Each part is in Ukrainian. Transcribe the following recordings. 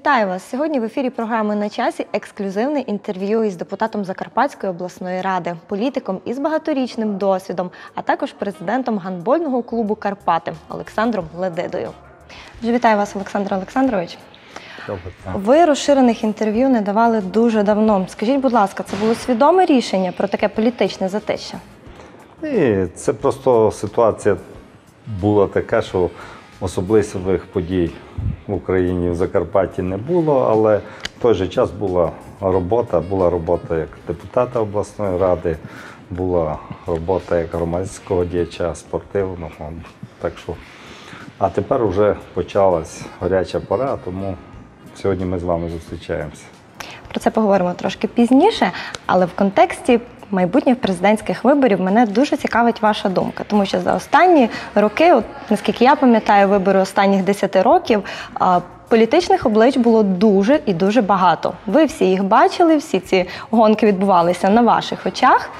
Вітаю вас! Сьогодні в ефірі програми на часі ексклюзивне інтерв'ю із депутатом Закарпатської обласної ради, політиком із багаторічним досвідом, а також президентом гандбольного клубу Карпати Олександром Ледидою. Вже вітаю вас, Олександр Олександрович. Ви розширених інтерв'ю не давали дуже давно. Скажіть, будь ласка, це було свідоме рішення про таке політичне затища? Ні, це просто ситуація була така, що особливих подій в Україні в Закарпатті не було, але в той же час була робота, була робота як депутата обласної ради, була робота як громадського діяча спортивного. Так що, а тепер вже почалась гаряча пора, тому сьогодні ми з вами зустрічаємося. Про це поговоримо трошки пізніше, але в контексті майбутніх президентських виборів мене дуже цікавить ваша думка, тому що за останні роки, от наскільки я пам'ятаю, вибори останніх 10 років. Політичних облич було дуже і дуже багато. Ви всі їх бачили, всі ці гонки відбувалися на ваших очах.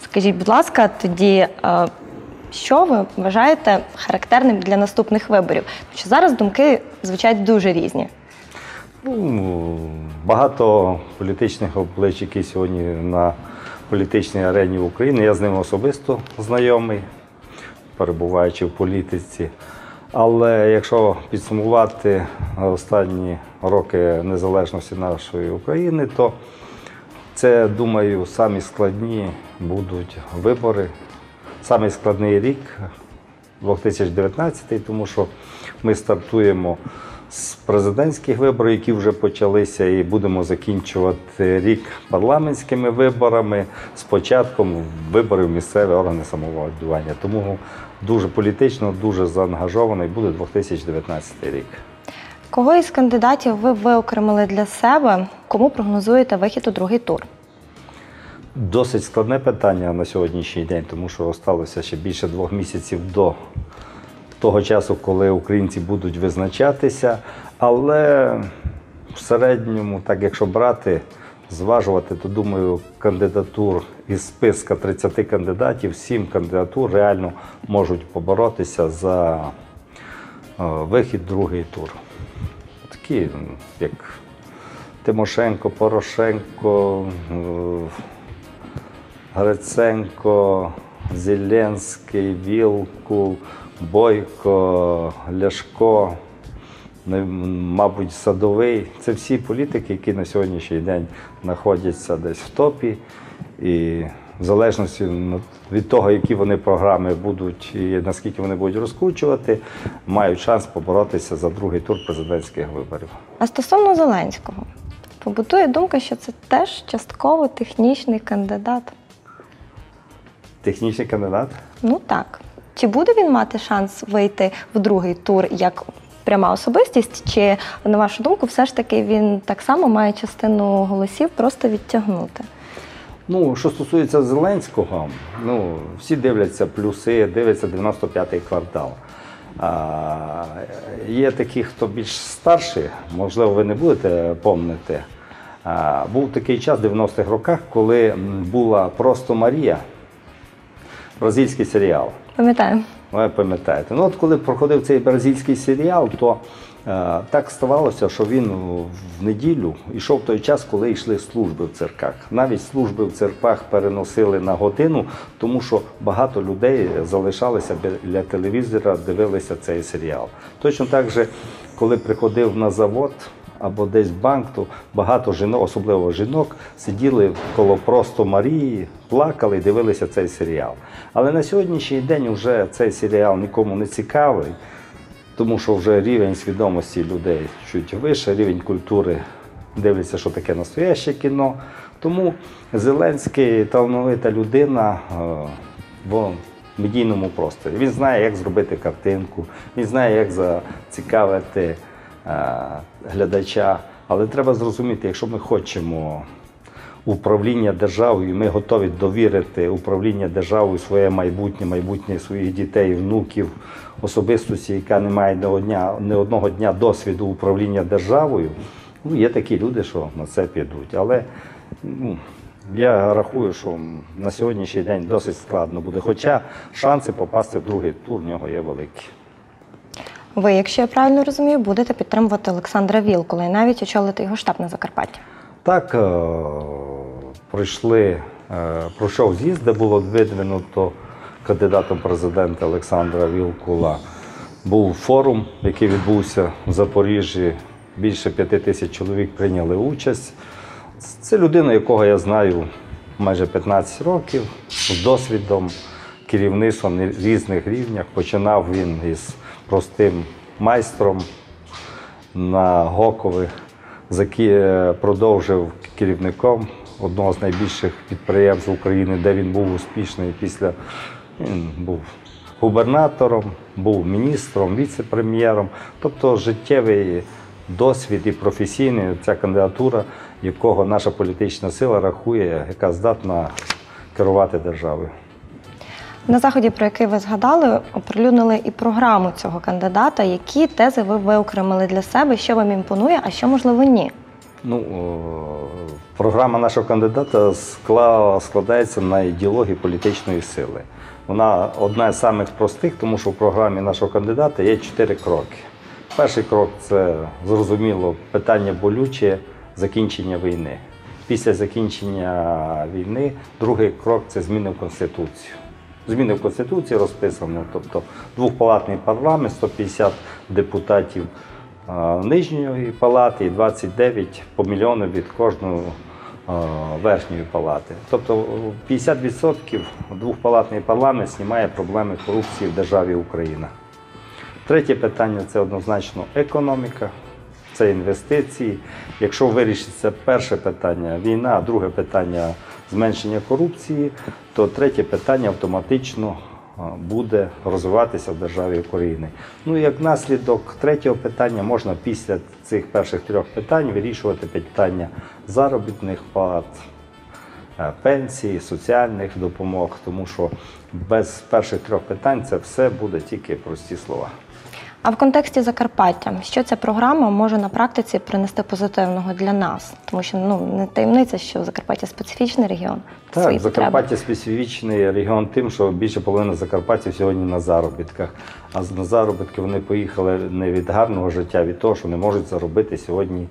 Скажіть, будь ласка, тоді що ви вважаєте характерним для наступних виборів? Тому що зараз думки звучать дуже різні. Ну, багато політичних облич, які сьогодні на політичній арені України. Я з ними особисто знайомий, перебуваючи в політиці. Але якщо підсумувати останні роки незалежності нашої України, то це, думаю, самі складні будуть вибори. Самий складний рік 2019, тому що ми стартуємо з президентських виборів, які вже почалися, і будемо закінчувати рік парламентськими виборами з початком виборів місцеві органи самоврядування. Тому дуже політично, дуже заангажований буде 2019 рік. Кого із кандидатів ви виокремили для себе? Кому прогнозуєте вихід у другий тур? Досить складне питання на сьогоднішній день, тому що залишилося ще більше двох місяців до того часу, коли українці будуть визначатися. Але в середньому, так якщо брати, зважувати, то думаю, кандидатур із списка 30 кандидатів, 7 кандидатур реально можуть поборотися за е, вихід другий тур. Такі, як Тимошенко, Порошенко, е, Гриценко, Зеленський, Вілкул, Бойко, Ляшко, мабуть, Садовий. Це всі політики, які на сьогоднішній день знаходяться десь в топі. І в залежності від того, які вони програми будуть і наскільки вони будуть розкручувати, мають шанс поборотися за другий тур президентських виборів. А стосовно Зеленського, побутує думка, що це теж частково технічний кандидат. Технічний кандидат. Ну так. Чи буде він мати шанс вийти в другий тур як пряма особистість? Чи, на вашу думку, все ж таки він так само має частину голосів просто відтягнути? Ну, що стосується Зеленського, ну, всі дивляться плюси, дивляться 95-й квартал. А, є такі, хто більш старший, можливо, ви не будете помнити. А, був такий час в 90-х роках, коли була просто Марія, бразильський серіал. Пам'ятаю. Ви пам'ятаєте. Ну, от коли проходив цей бразильський серіал, то е, так ставалося, що він в неділю йшов в той час, коли йшли служби в церквах. Навіть служби в церквах переносили на годину, тому що багато людей залишалися біля телевізора, дивилися цей серіал. Точно так же, коли приходив на завод. Або десь в то багато жінок, особливо жінок, сиділи коло просто Марії, плакали і дивилися цей серіал. Але на сьогоднішній день вже цей серіал нікому не цікавий, тому що вже рівень свідомості людей чуть вище, рівень культури дивляться, що таке настояще кіно. Тому Зеленський талановита людина е, в медійному просторі. Він знає, як зробити картинку, він знає, як зацікавити глядача. Але треба зрозуміти, якщо ми хочемо управління державою, ми готові довірити управління державою своє майбутнє, майбутнє своїх дітей, внуків, особистості, яка не має ні одного дня досвіду управління державою. Ну, є такі люди, що на це підуть. Але ну, я рахую, що на сьогоднішній день досить складно буде. Хоча шанси попасти в другий тур в нього є великі. Ви, якщо я правильно розумію, будете підтримувати Олександра Вілкула і навіть очолити його штаб на Закарпатті. Так, е, пройшли, е, пройшов з'їзд, де було видвинуто кандидатом президента Олександра Вілкула. Був форум, який відбувся в Запоріжжі. Більше п'яти тисяч чоловік прийняли участь. Це людина, якого я знаю майже 15 років, з досвідом керівництва на різних рівнях. Починав він із простим майстром на Гокові, заки- е, продовжив керівником одного з найбільших підприємств України, де він був успішний після він був губернатором, був міністром, віце-прем'єром. Тобто життєвий досвід і професійний ця кандидатура, якого наша політична сила рахує, яка здатна керувати державою. На заході, про який ви згадали, оприлюднили і програму цього кандидата. Які тези ви виокремили для себе, що вам імпонує, а що можливо ні? Ну, програма нашого кандидата скла- складається на ідеології політичної сили. Вона одна з самих простих, тому що в програмі нашого кандидата є чотири кроки. Перший крок це зрозуміло питання болюче закінчення війни. Після закінчення війни другий крок це зміни в Конституцію. Зміни в Конституції розписано, тобто двохпалатний парламент, 150 депутатів нижньої палати і 29 по мільйону від кожної верхньої палати. Тобто 50% двохпалатний парламент знімає проблеми корупції в державі Україна. Третє питання це однозначно економіка, це інвестиції. Якщо вирішиться перше питання війна, друге питання зменшення корупції, то третє питання автоматично буде розвиватися в державі України. Ну і як наслідок третього питання можна після цих перших трьох питань вирішувати питання заробітних плат, Пенсії, пенсій, соціальних допомог, тому що без перших трьох питань це все буде тільки прості слова. А в контексті Закарпаття, що ця програма може на практиці принести позитивного для нас? Тому що ну не таємниця, що Закарпаття специфічний регіон. Так, свої потреби. Закарпаття специфічний регіон тим, що більше половини закарпатців сьогодні на заробітках. А на заробітки вони поїхали не від гарного життя, а від того, що не можуть заробити сьогодні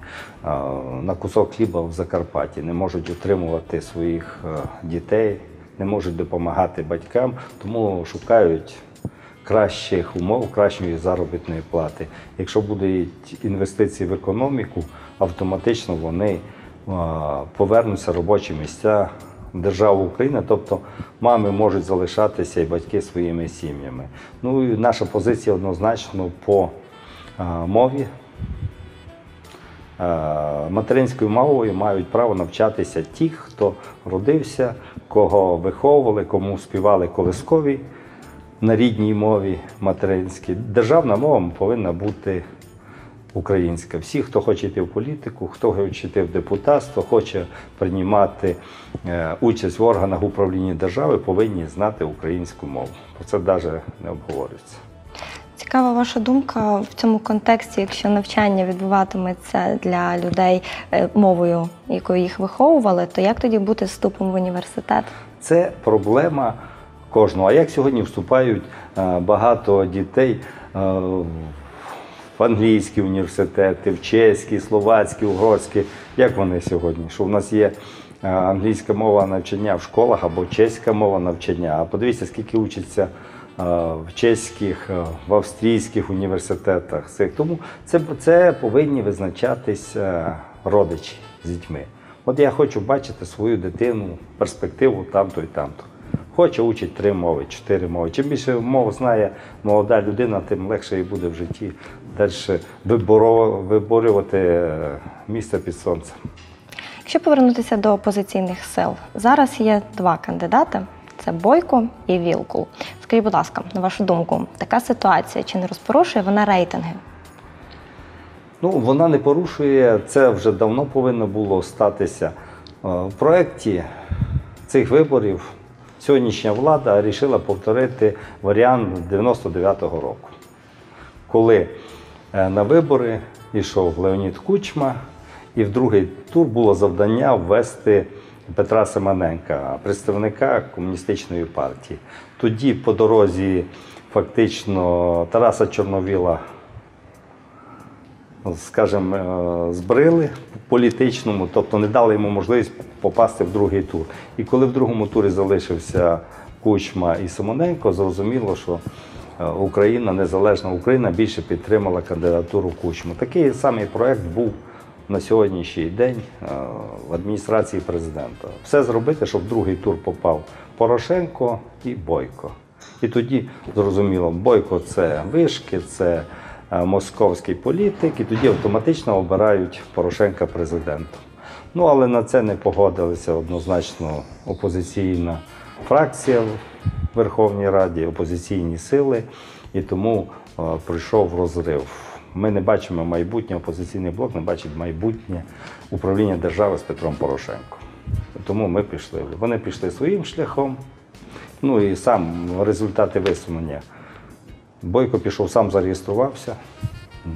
на кусок хліба в Закарпатті, не можуть утримувати своїх е, дітей, не можуть допомагати батькам, тому шукають кращих умов, кращої заробітної плати. Якщо будуть інвестиції в економіку, автоматично вони а, повернуться робочі місця в державу України, тобто мами можуть залишатися і батьки своїми сім'ями. Ну і наша позиція однозначно по мові. Е, Материнською мовою мають право навчатися ті, хто родився, кого виховували, кому співали колискові на рідній мові материнській. Державна мова повинна бути українська. Всі, хто хоче йти в політику, хто хоче йти в депутатство, хоче приймати е, участь в органах управління держави, повинні знати українську мову. Про це навіть не обговорюється. Цікава ваша думка в цьому контексті, якщо навчання відбуватиметься для людей е, мовою, якою їх виховували, то як тоді бути вступом в університет? Це проблема кожного. А як сьогодні вступають е, багато дітей е, в англійські університети, в чеські, словацькі, угорські? Як вони сьогодні? Що в нас є е, англійська мова навчання в школах або чеська мова навчання? А подивіться, скільки учаться. В чеських, в австрійських університетах. Тому це, це повинні визначатись родичі з дітьми. От я хочу бачити свою дитину, перспективу там-то і там-то. Хоче учить три мови, чотири мови. Чим більше мов знає молода людина, тим легше їй буде в житті далі виборювати е, місце під сонцем. Якщо повернутися до опозиційних сил, зараз є два кандидати: це Бойко і Вілкул. Скажіть, будь ласка, на вашу думку, така ситуація чи не розпорушує вона рейтинги? Ну, вона не порушує, це вже давно повинно було статися. Е, В проєкті цих виборів сьогоднішня влада вирішила повторити варіант 99-го року, коли е, на вибори йшов Леонід Кучма, і в другий тур було завдання ввести Петра Семененка, представника комуністичної партії. Тоді по дорозі фактично Тараса Чорновіла скажімо, е, збрили політичному, тобто не дали йому можливість попасти в другий тур. І коли в другому турі залишився Кучма і Симоненко, зрозуміло, що е, Україна, незалежна Україна, більше підтримала кандидатуру Кучму. Такий самий проект був на сьогоднішній день е, в адміністрації президента. Все зробити, щоб в другий тур попав Порошенко і Бойко. І тоді зрозуміло, Бойко це вишки, це московський політик, і тоді автоматично обирають Порошенка президентом. Ну але на це не погодилися однозначно опозиційна фракція в Верховній Раді, опозиційні сили, і тому е, прийшов розрив. Ми не бачимо майбутнє, опозиційний блок не бачить майбутнє управління держави з Петром Порошенком. Тому ми пішли. Вони пішли своїм шляхом. Ну і сам результати висунення. Бойко пішов, сам зареєструвався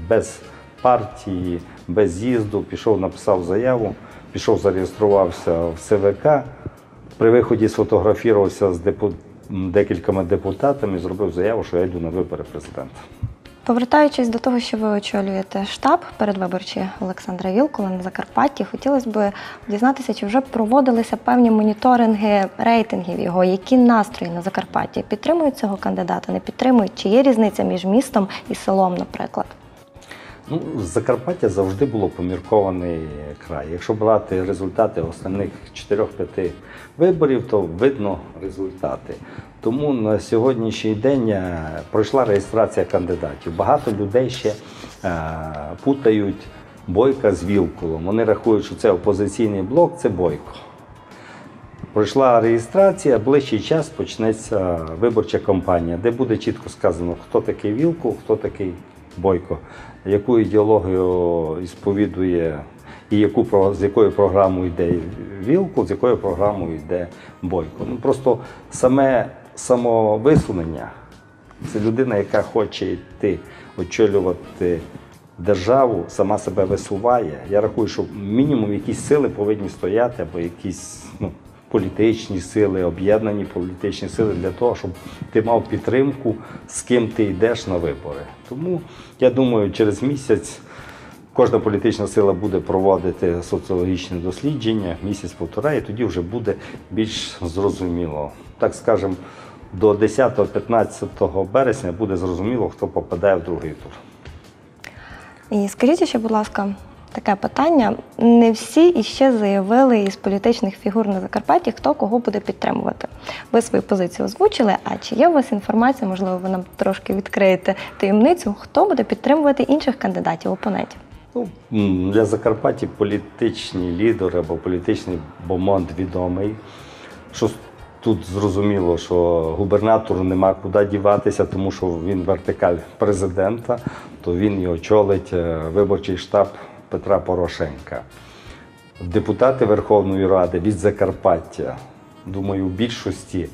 без партії, без з'їзду, пішов, написав заяву, пішов, зареєструвався в ЦВК. При виході сфотографувався з депу... декількома депутатами, зробив заяву, що я йду на вибори президента. Повертаючись до того, що ви очолюєте штаб передвиборчий Олександра Вілкула на Закарпатті, хотілося б дізнатися, чи вже проводилися певні моніторинги рейтингів його, які настрої на Закарпатті підтримують цього кандидата, не підтримують, чи є різниця між містом і селом, наприклад. Ну, Закарпаття завжди було поміркований край. Якщо брати результати останніх 4-5 виборів, то видно результати. Тому на сьогоднішній день е, пройшла реєстрація кандидатів. Багато людей ще е, путають Бойка з Вілкулом. Вони рахують, що це опозиційний блок, це Бойко. Пройшла реєстрація, ближчий час почнеться виборча кампанія, де буде чітко сказано, хто такий Вілкул, хто такий Бойко, яку ідеологію сповідує і яку, з якою програмою йде Вілкул, з якою програмою йде Бойко. Ну, просто саме самовисунення це людина, яка хоче йти очолювати державу, сама себе висуває. Я рахую, що мінімум якісь сили повинні стояти, або якісь ну, політичні сили, об'єднані політичні сили для того, щоб ти мав підтримку, з ким ти йдеш на вибори. Тому я думаю, через місяць. Кожна політична сила буде проводити соціологічне дослідження місяць-півтора, і тоді вже буде більш зрозуміло. Так скажемо, до 10-15 березня буде зрозуміло, хто попадає в другий тур. І скажіть ще, будь ласка, таке питання. Не всі іще заявили із політичних фігур на Закарпатті, хто кого буде підтримувати. Ви свою позицію озвучили. А чи є у вас інформація, можливо, ви нам трошки відкриєте таємницю, хто буде підтримувати інших кандидатів, опонентів? Ну, для Закарпаття політичні лідери або політичний бомонд відомий. Що тут зрозуміло, що губернатору нема куди діватися, тому що він вертикаль президента, то він і очолить е, виборчий штаб Петра Порошенка. Депутати Верховної Ради від Закарпаття, думаю, в більшості,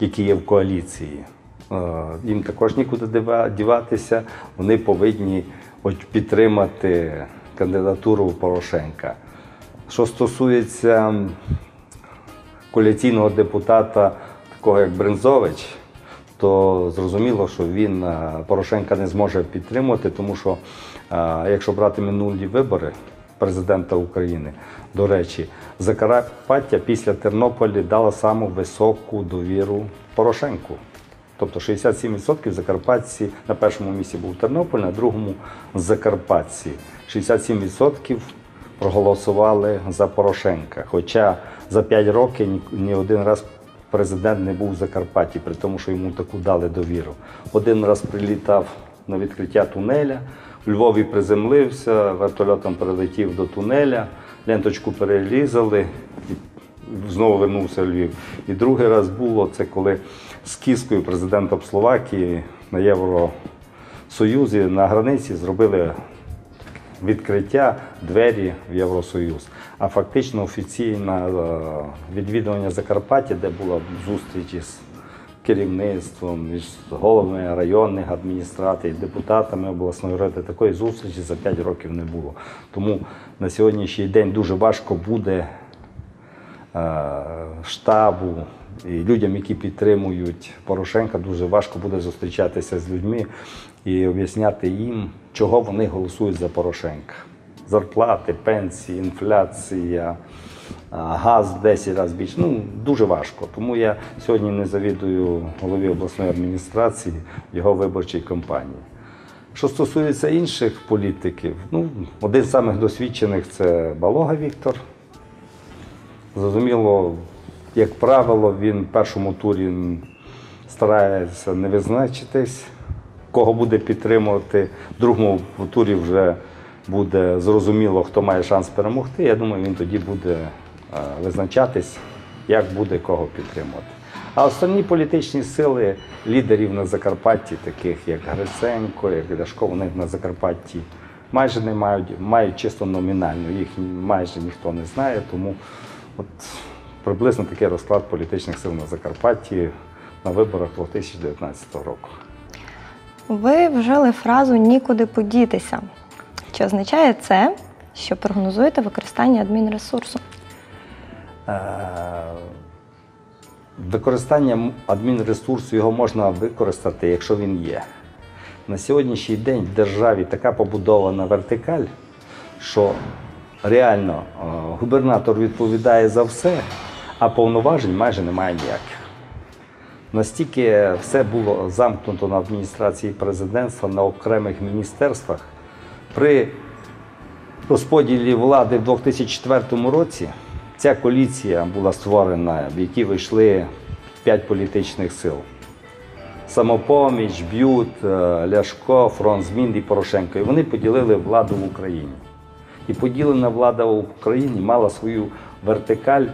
які є в коаліції, е, їм також нікуди діватися. Вони повинні підтримати кандидатуру Порошенка. Що стосується коаліційного депутата, такого як Брензович, то зрозуміло, що він е, Порошенка не зможе підтримувати, тому що е, якщо брати минулі вибори президента України, до речі, Закарпаття після Тернополя дала саму високу довіру Порошенку. Тобто 67% закарпатці на першому місці був Тернополь, на другому закарпатці. 67% проголосували за Порошенка. Хоча за 5 років ні, ні один раз президент не був в Закарпатті, при тому, що йому таку дали довіру. Один раз прилітав на відкриття тунеля, у Львові приземлився, вертольотом прилетів до тунеля, ленточку перерізали. і знову вернувся в Львів. І другий раз було це коли з Кіскою, президентом Словакії на Євросоюзі на границі зробили відкриття двері в Євросоюз. А фактично офіційне відвідування Закарпаття, де була зустріч із керівництвом, між головами районних адміністрацій, депутатами обласної ради, такої зустрічі за 5 років не було. Тому на сьогоднішній день дуже важко буде е, штабу, І людям, які підтримують Порошенка, дуже важко буде зустрічатися з людьми і об'ясняти їм, чого вони голосують за Порошенка. Зарплати, пенсії, інфляція, газ в 10 разів більше. Ну, дуже важко. Тому я сьогодні не завідую голові обласної адміністрації його виборчій кампанії. Що стосується інших політиків, ну, один з самих досвідчених це Балога Віктор. Зрозуміло, як правило, він в першому турі старається не визначитись, кого буде підтримувати. В другому турі вже буде зрозуміло, хто має шанс перемогти. Я думаю, він тоді буде е, визначатись, як буде кого підтримувати. А основні політичні сили лідерів на Закарпатті, таких як Гриценко, як Ляшко, вони на Закарпатті майже не мають, мають чисто номінально. Їх майже ніхто не знає, тому от приблизно такий розклад політичних сил на Закарпатті на виборах 2019 року. Ви вжили фразу нікуди подітися. Чи означає це, що прогнозуєте використання адмінресурсу? Е, Використання адмінресурсу його можна використати, якщо він є. На сьогоднішній день в державі така побудована вертикаль, що реально е, губернатор відповідає за все, а повноважень майже немає ніяких. Настільки все було замкнуто на адміністрації президентства, на окремих міністерствах. При розподілі влади в 2004 році ця коаліція була створена, в якій вийшли п'ять політичних сил: Самопоміч, Б'ют, е, Ляшко, Фронт Змін і Порошенко. І вони поділили владу в Україні. І поділена влада в Україні мала свою вертикаль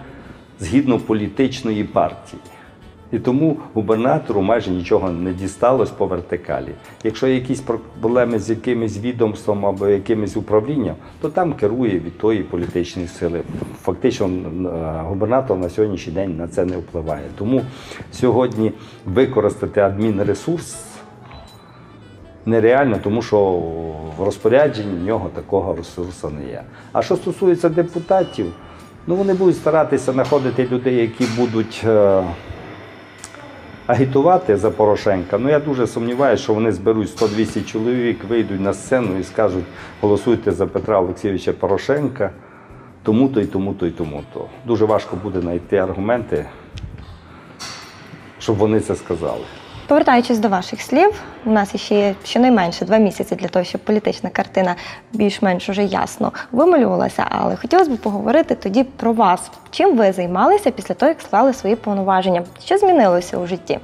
згідно політичної партії. І тому губернатору майже нічого не дісталось по вертикалі. Якщо якісь проблеми з якимось відомством або якимось управлінням, то там керує від тої політичної сили. Фактично, е, губернатор на сьогоднішній день на це не впливає. Тому сьогодні використати адмінресурс нереально, тому що в розпорядженні в нього такого ресурсу не є. А що стосується депутатів, ну вони будуть старатися знаходити людей, які будуть. е, агітувати за Порошенка. Ну я дуже сумніваюся, що вони зберуть 100-200 чоловік, вийдуть на сцену і скажуть, голосуйте за Петра Олексійовича Порошенка, тому-то і тому-то і тому-то. Дуже важко буде знайти аргументи, щоб вони це сказали. Повертаючись до ваших слів, у нас ще є щонайменше два місяці для того, щоб політична картина більш-менш уже ясно вималювалася. Але хотілося б поговорити тоді про вас. Чим ви займалися після того, як склали свої повноваження? Що змінилося у житті?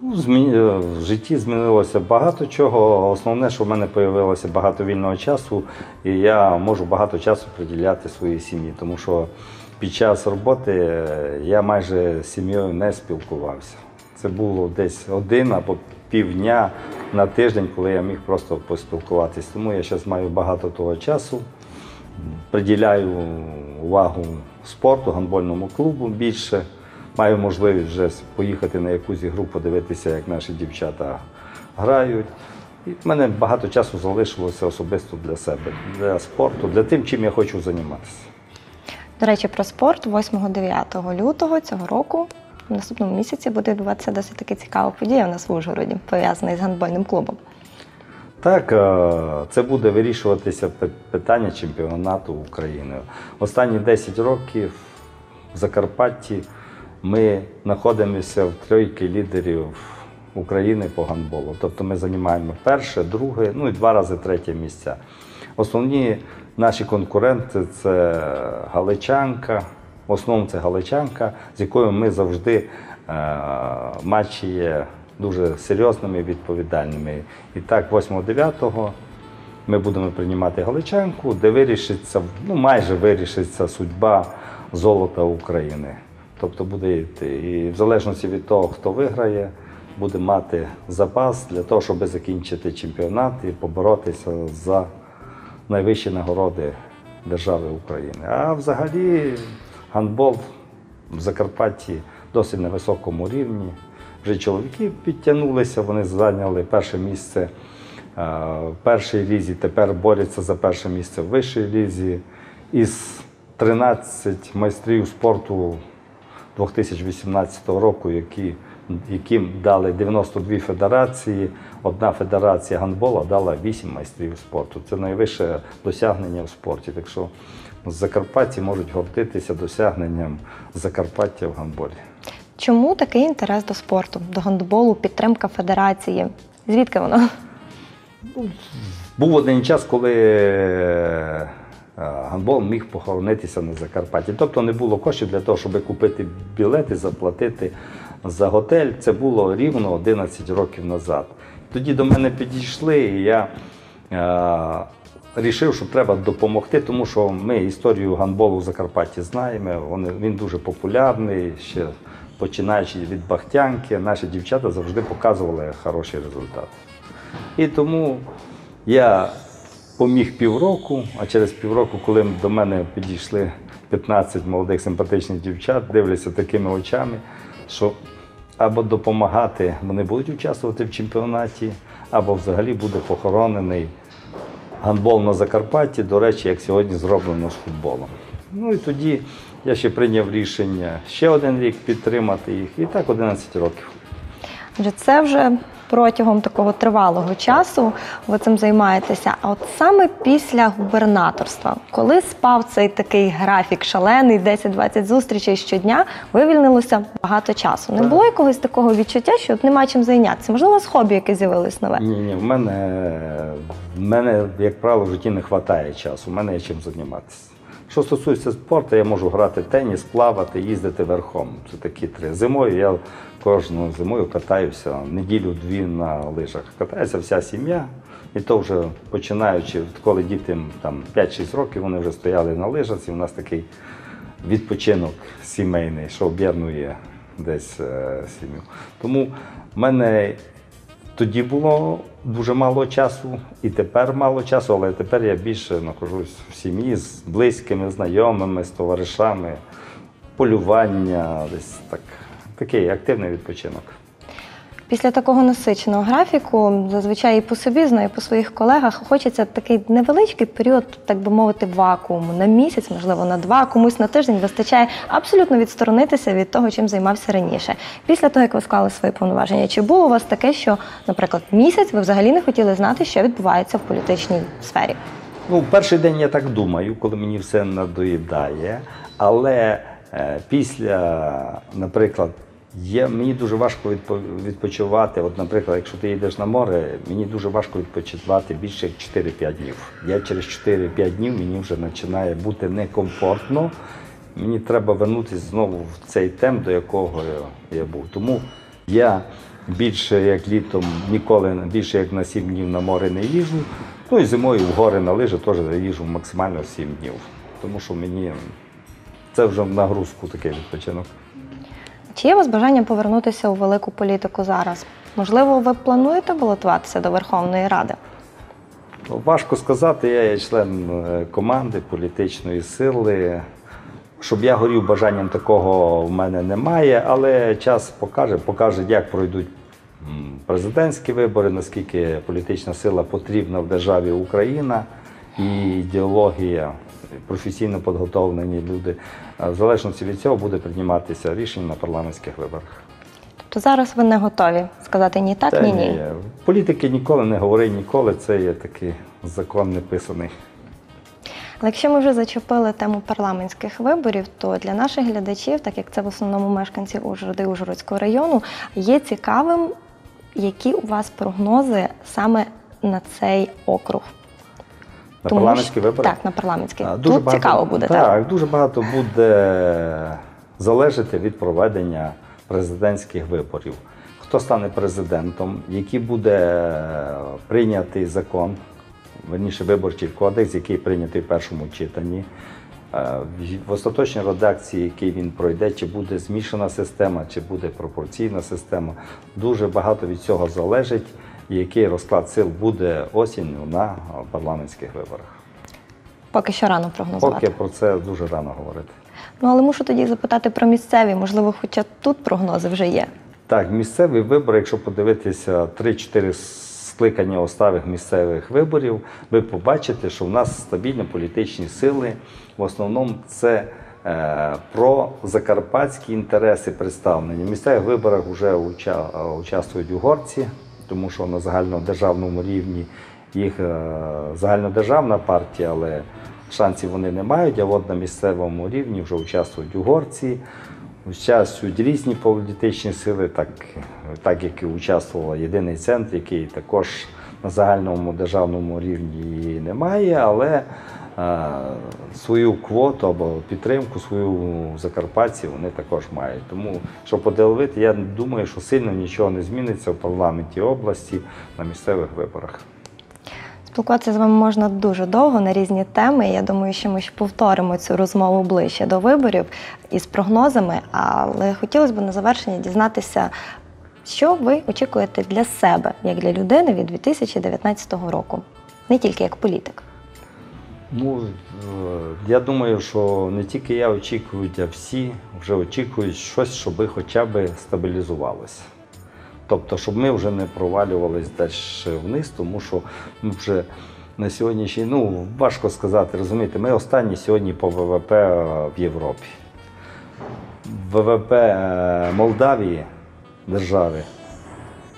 Ну, е, В житті змінилося багато чого. Основне, що в мене з'явилося багато вільного часу, і я можу багато часу приділяти своїй сім'ї, тому що під час роботи е, я майже з сім'єю не спілкувався. Це було десь один або півдня на тиждень, коли я міг просто поспілкуватись. Тому я зараз маю багато того часу приділяю увагу спорту, гандбольному клубу більше. Маю можливість вже поїхати на якусь ігру, подивитися, як наші дівчата грають. І в мене багато часу залишилося особисто для себе, для спорту, для тим, чим я хочу займатися. До речі, про спорт 8-9 лютого цього року. В наступному місяці буде відбуватися досить таки цікава подія у нас в Ужгороді, пов'язана з гандбольним клубом. Так, е, це буде вирішуватися питання чемпіонату України. Останні 10 років в Закарпатті ми знаходимося в тройці лідерів України по гандболу. Тобто ми займаємо перше, друге, ну і два рази третє місця. Основні наші конкуренти це Галичанка, в основному це Галичанка, з якою ми завжди е, матчі є дуже серйозними і відповідальними. І так, 8-9 ми будемо приймати Галичанку, де вирішиться, ну майже вирішиться судьба золота України. Тобто буде йти. І в залежності від того, хто виграє, буде мати запас для того, щоб закінчити чемпіонат і поборотися за найвищі нагороди держави України. А взагалі гандбол в Закарпатті досить на високому рівні. Вже чоловіки підтягнулися, вони зайняли перше місце е, в першій лізі, тепер борються за перше місце в вищій лізі. Із 13 майстрів спорту 2018 року, які, яким дали 92 федерації. Одна федерація гандбола дала 8 майстрів спорту. Це найвище досягнення в спорті. Так що Закарпатці можуть гордитися досягненням Закарпаття в гандболі. Чому такий інтерес до спорту, до гандболу, підтримка федерації? Звідки воно? Був один час, коли е, гандбол міг похоронитися на Закарпатті. Тобто не було коштів для того, щоб купити білети, заплатити за готель. Це було рівно 11 років назад. Тоді до мене підійшли, і я е, рішив, що треба допомогти, тому що ми історію гандболу в Закарпатті знаємо. Він дуже популярний. Ще починаючи від Бахтянки, наші дівчата завжди показували хороші результати. І тому я поміг півроку, а через півроку, коли до мене підійшли 15 молодих симпатичних дівчат, дивляться такими очами, що або допомагати, вони будуть участвувати в чемпіонаті, або взагалі буде похоронений гандбол на Закарпатті, до речі, як сьогодні зроблено з футболом. Ну і тоді я ще прийняв рішення ще один рік підтримати їх, і так 11 років. Отже, це вже протягом такого тривалого часу ви цим займаєтеся. А от саме після губернаторства, коли спав цей такий графік шалений, 10-20 зустрічей щодня, вивільнилося багато часу. Не було якогось такого відчуття, що от нема чим зайнятися? Можливо, у вас хобі яке з'явилось нове? Ні, ні, в мене, в мене, як правило, в житті не вистачає часу, в мене є чим займатися. Що стосується спорту, я можу грати теніс, плавати, їздити верхом. Це такі три. Зимою я кожну зимою катаюся неділю-дві на лижах. Катається вся сім'я. І то вже починаючи, коли дітям там 5-6 років, вони вже стояли на лижах, і у нас такий відпочинок сімейний, що об'єднує десь е, сім'ю. Тому в мене тоді було дуже мало часу, і тепер мало часу, але тепер я більше нахожусь в сім'ї з близькими, знайомими, з товаришами, полювання, десь так, такий активний відпочинок. Після такого насиченого графіку, зазвичай і по собі знаю, і по своїх колегах, хочеться такий невеличкий період, так би мовити, вакууму на місяць, можливо, на два, комусь на тиждень вистачає абсолютно відсторонитися від того, чим займався раніше. Після того, як ви склали свої повноваження, чи було у вас таке, що, наприклад, місяць ви взагалі не хотіли знати, що відбувається в політичній сфері? Ну, перший день я так думаю, коли мені все надоїдає. Але е, після, наприклад, є, мені дуже важко відпо- відпочивати. От, наприклад, якщо ти їдеш на море, мені дуже важко відпочивати більше як 4-5 днів. Я через 4-5 днів мені вже починає бути некомфортно. Мені треба вернутися знову в цей темп, до якого я, був. Тому я більше як літом ніколи більше як на 7 днів на море не їжджу. Ну і зимою в гори на лижі теж їжджу максимально 7 днів. Тому що мені це вже в нагрузку такий відпочинок. Чи є у вас бажання повернутися у велику політику зараз? Можливо, ви плануєте балотуватися до Верховної Ради? Ну, Важко сказати, я є член е, команди політичної сили. Щоб я горів бажанням такого в мене немає, але час покаже, покаже, як пройдуть президентські вибори, наскільки політична сила потрібна в державі Україна і ідеологія, професійно підготовлені люди. В залежності від цього буде прийматися рішення на парламентських виборах. Тобто зараз ви не готові сказати ні так, Та ні ні. Політики ніколи не говори ніколи, це є такий закон неписаний. Але якщо ми вже зачепили тему парламентських виборів, то для наших глядачів, так як це в основному мешканці Ужгорода і Ужгородського району, є цікавим, які у вас прогнози саме на цей округ. На Тому парламентські що- вибори? Так, на парламентські. А, Тут цікаво буде. Так, Так. дуже багато буде залежати від проведення президентських виборів. Хто стане президентом, який буде прийнятий закон, верніше виборчий кодекс, який прийнятий в першому читанні. Е, в- остаточній редакції, який він пройде, чи буде змішана система, чи буде пропорційна система. Дуже багато від цього залежить, який розклад сил буде осінню на парламентських виборах. Поки що рано прогнозувати. Поки про це дуже рано говорити. Ну але мушу тоді запитати про місцеві. Можливо, хоча тут прогнози вже є. Так, місцеві вибори, якщо подивитися 3-4 скликання оставих місцевих виборів, ви побачите, що в нас стабільні політичні сили. В основному це е, про закарпатські інтереси представлені. В місцевих виборах вже уча- участвують угорці, тому що на загальнодержавному рівні їх е, загальнодержавна партія, але шансів вони не мають. А от на місцевому рівні вже участвують угорці. Участвують різні політичні сили, так, так як і участвував єдиний центр, який також на загальному державному рівні її немає, але свою квоту або підтримку свою Закарпатті вони також мають. Тому, щоб подивити, я думаю, що сильно нічого не зміниться в парламенті області на місцевих виборах. Спілкуватися з вами можна дуже довго на різні теми. Я думаю, що ми ще повторимо цю розмову ближче до виборів із прогнозами. Але хотілося б на завершення дізнатися, що ви очікуєте для себе, як для людини від 2019 року, не тільки як політик. Ну, е, я думаю, що не тільки я очікую, а всі вже очікують щось, щоб хоча б стабілізувалося. Тобто, щоб ми вже не провалювались далі вниз, тому що ми вже на сьогоднішній, ну важко сказати, розумієте, ми останні сьогодні по ВВП в Європі. ВВП е, Молдавії, держави,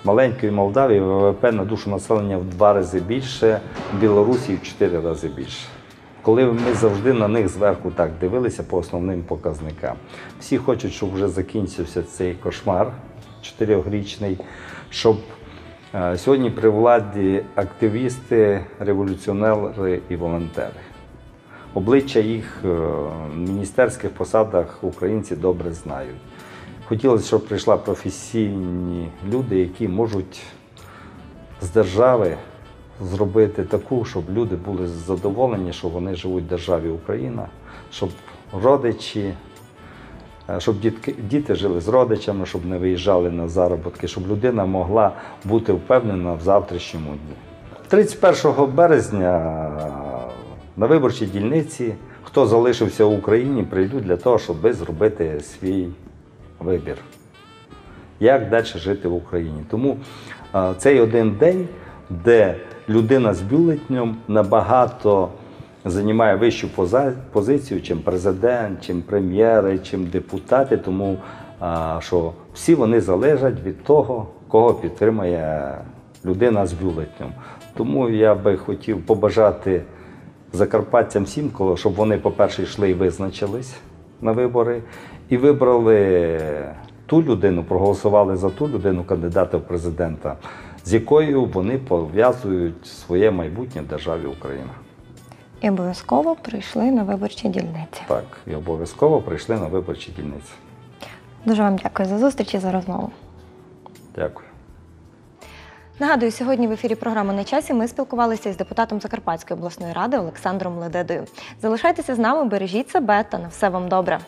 маленької Молдавії ВВП на душу населення в два рази більше, Білорусі в чотири рази більше. Коли ми завжди на них зверху так дивилися по основним показникам. Всі хочуть, щоб вже закінчився цей кошмар чотирьохрічний, щоб е, сьогодні при владі активісти, революціонери і волонтери. Обличчя їх е, в міністерських посадах українці добре знають. Хотілося, щоб прийшла професійні люди, які можуть з держави зробити таку, щоб люди були задоволені, що вони живуть в державі Україна, щоб родичі, е, щоб дітки, діти жили з родичами, щоб не виїжджали на заробітки, щоб людина могла бути впевнена в завтрашньому дні. 31 березня на виборчій дільниці, хто залишився в Україні, прийдуть для того, щоб зробити свій вибір як далі жити в Україні. Тому а, цей один день, де людина з бюлетнем набагато займає вищу позицію, чим президент, чим прем'єри, чим депутати, тому що всі вони залежать від того, кого підтримує людина з бюлетнем. Тому я би хотів побажати закарпатцям всім, щоб вони, по-перше, йшли і визначились на вибори, і вибрали ту людину, проголосували за ту людину, кандидата в президента, з якою вони пов'язують своє майбутнє державі Україна. І обов'язково прийшли на виборчі дільниці. Так, і обов'язково прийшли на виборчі дільниці. Дуже вам дякую за зустріч і за розмову. Дякую. Нагадую, сьогодні в ефірі програми на часі ми спілкувалися із депутатом Закарпатської обласної ради Олександром Ледедою. Залишайтеся з нами, бережіть себе та на все вам добре.